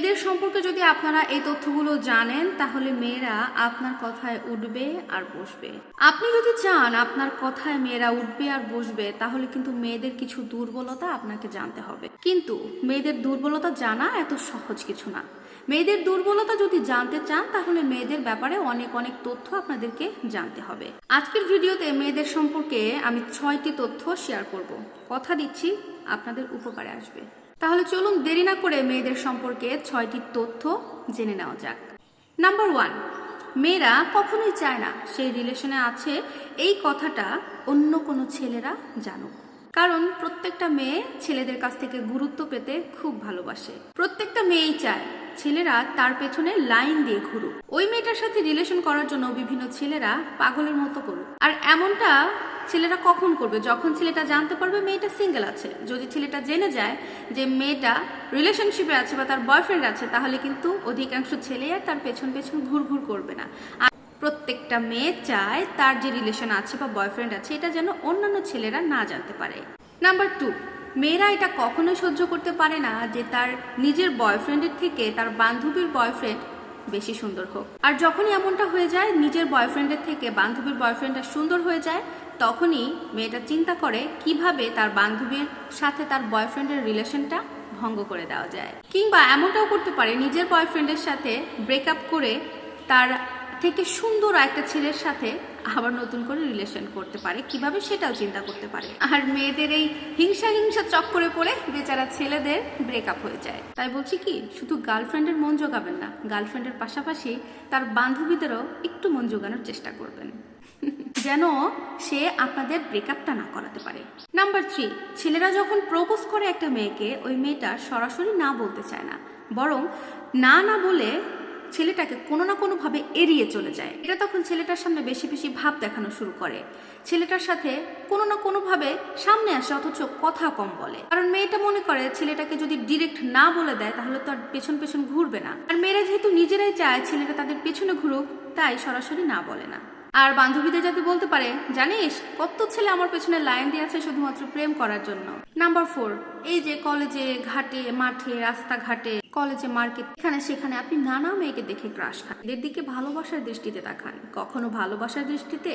মেয়েদের সম্পর্কে যদি আপনারা এই তথ্যগুলো জানেন, তাহলে মেয়েরা আপনার কথায় উঠবে আর বসবে। আপনি যদি চান আপনার কথায় মেয়েরা উঠবে আর বসবে, তাহলে কিন্তু মেয়েদের কিছু দুর্বলতা আপনাকে জানতে হবে। কিন্তু মেয়েদের দুর্বলতা জানা এত সহজ কিছু না। মেয়েদের দুর্বলতা যদি জানতে চান, তাহলে মেয়েদের ব্যাপারে অনেক অনেক তথ্য আপনাদেরকে জানতে হবে। আজকের ভিডিওতে মেয়েদের সম্পর্কে আমি ছয়টি তথ্য শেয়ার করব। কথা দিচ্ছি, আপনাদের উপকারে আসবে। তাহলে চলুন দেরি না করে মেয়েদের সম্পর্কে ছয়টি তথ্য জেনে নেওয়া যাক। নাম্বার ওয়ান মেয়েরা কখনোই চায় না সেই রিলেশনে আছে এই কথাটা অন্য কোনো ছেলেরা জানুক। কারণ প্রত্যেকটা মেয়ে ছেলেদের কাছ থেকে গুরুত্ব পেতে খুব ভালোবাসে। প্রত্যেকটা মেয়েই চায় ছেলেরা তার পেছনে লাইন দিয়ে ঘুরুক। ওই মেয়েটার সাথে রিলেশন করার জন্য বিভিন্ন ছেলেরা পাগলের মতো করুক। আর এমনটা ছেলেরা কখন করবে? যখন ছেলেটা জানতে পারবে মেয়েটা সিঙ্গেল আছে। যদি ছেলেটা জেনে যায় যে মেয়েটা রিলেশনশিপে আছে বা তার বয়ফ্রেন্ড আছে, তাহলে কিন্তু অধিকাংশ ছেলে আর তার পেছন পেছন ঘুর ঘুর করবে না। আর প্রত্যেকটা মেয়ে চায় তার যে রিলেশন আছে বা বয়ফ্রেন্ড আছে, এটা যেন অন্যান্য ছেলেরা না জানতে পারে। নাম্বার টু মেয়েরা এটা কখনোই সহ্য করতে পারে না যে তার নিজের বয়ফ্রেন্ডের থেকে তার বান্ধবীর বয়ফ্রেন্ড বেশি সুন্দর হোক। আর যখনই এমনটা হয়ে যায়, নিজের বয়ফ্রেন্ডের থেকে বান্ধবীর বয়ফ্রেন্ডটা সুন্দর হয়ে যায়, তখনই মেয়েটা চিন্তা করে কীভাবে তার বান্ধবীর সাথে তার বয়ফ্রেন্ডের রিলেশনটা ভঙ্গ করে দেওয়া যায়। কিংবা এমনটাও করতে পারে, নিজের বয়ফ্রেন্ডের সাথে ব্রেকআপ করে তার থেকে সুন্দর একটা ছেলের সাথে আবার নতুন করে রিলেশন করতে পারে। কীভাবে সেটাও চিন্তা করতে পারে। আর মেয়েদের এই হিংসা হিংসা চক্করে পড়ে বেচারা ছেলেদের ব্রেকআপ হয়ে যায়। তাই বলছি কি, শুধু গার্লফ্রেন্ডের মন জোগাবেন না গার্লফ্রেন্ডের পাশাপাশি তার বান্ধবীদেরও একটু মন জোগানোর চেষ্টা করবেন। যেন সে আপনাদের ব্রেকআপটা না করাতে পারে। নাম্বার থ্রি ছেলেরা যখন প্রপোজ করে একটা মেয়েকে, ওই মেয়েটা সরাসরি না বলতে চায় না। বরং না না বলে ছেলেটাকে কোনো না কোনোভাবে এড়িয়ে চলে যায়। এটা তখন ছেলেটার সামনে বেশি বেশি ভাব দেখানো শুরু করে। ছেলেটার সাথে কোনো না কোনোভাবে সামনে আসে, অথচ কথা কম বলে। কারণ মেয়েটা মনে করে ছেলেটাকে যদি ডিরেক্ট না বলে দেয়, তাহলে তো আর পেছন পেছন ঘুরবে না। আর মেয়েরা যেহেতু নিজেরাই চায় ছেলেটা তাদের পেছনে ঘুরুক, তাই সরাসরি না বলে না। আর বান্ধবীদের যাতে বলতে পারে, জানিস, কত ছেলে আমার পেছনে লাইন দিয়ে আছে শুধুমাত্র প্রেম করার জন্য? নাম্বার ফোর এই যে কলেজে, ঘাটে, মাঠে, রাস্তাঘাটে কলেজে মার্কেট, এখানে সেখানে আপনি নানা মেয়েকে দেখে ক্রাশ খান। এদের দিকে ভালোবাসার দৃষ্টিতে তাকান। কখনো ভালোবাসার দৃষ্টিতে,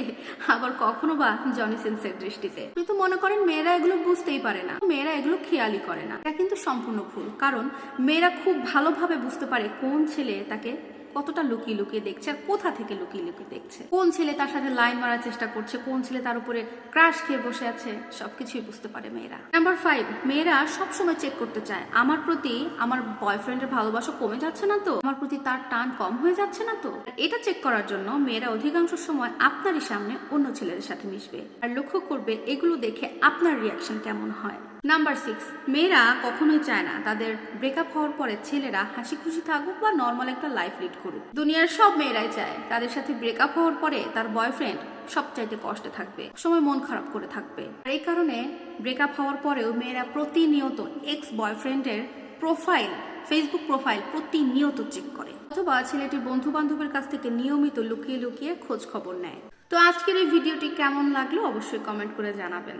আবার কখনো বা জনি দৃষ্টিতে। কিন্তু মনে করেন মেয়েরা এগুলো বুঝতেই পারে না। মেয়েরা এগুলো খেয়ালই করে না। এটা কিন্তু সম্পূর্ণ ভুল, কারণ মেয়েরা খুব ভালোভাবে বুঝতে পারে কোন ছেলে তাকে কতটা লুকিয়ে লুকিয়ে দেখছে আর কোথা থেকে লুকিয়ে লুকিয়ে দেখছে? কোন ছেলে তার সাথে লাইন মারার চেষ্টা করছে? কোন ছেলে তার উপরে ক্রাশ খেয়ে বসে আছে? সবকিছুই বুঝতে পারে মেয়েরা। নাম্বার ফাইভ মেয়েরা সবসময় চেক করতে চায়। আমার প্রতি আমার বয়ফ্রেন্ডের ভালোবাসা কমে যাচ্ছে না তো? আমার প্রতি তার টান কম হয়ে যাচ্ছে না তো? এটা চেক করার জন্য মেয়েরা অধিকাংশ সময় আপনারই সামনে অন্য ছেলেদের সাথে মিশবে। আর লক্ষ্য করবে এগুলো দেখে আপনার রিয়াকশন কেমন হয়? নাম্বার সিক্স মেয়েরা কখনোই চায় না। তাদের ব্রেকআপ হওয়ার পরে ছেলেরা হাসি খুশি থাকুক বা নর্মাল একটা লাইফ লিড করুক। দুনিয়ার সব মেয়েরাই চায়। তাদের সাথে ব্রেকআপ হওয়ার পরে তার বয়ফ্রেন্ড সবচাইতে কষ্টে থাকবে। সময় মন খারাপ করে থাকবে। আর এই কারণে ব্রেকআপ হওয়ার পরেও মেয়েরা প্রতিনিয়ত এক্স বয়ফ্রেন্ডের প্রোফাইল ফেসবুক প্রোফাইল প্রতিনিয়ত চেক করে। অথবা ছেলেটির বন্ধু বান্ধবের কাছ থেকে নিয়মিত লুকিয়ে লুকিয়ে খোঁজ খবর নেয়। তো আজকের এই ভিডিওটি কেমন লাগল অবশ্যই কমেন্ট করে জানাবেন।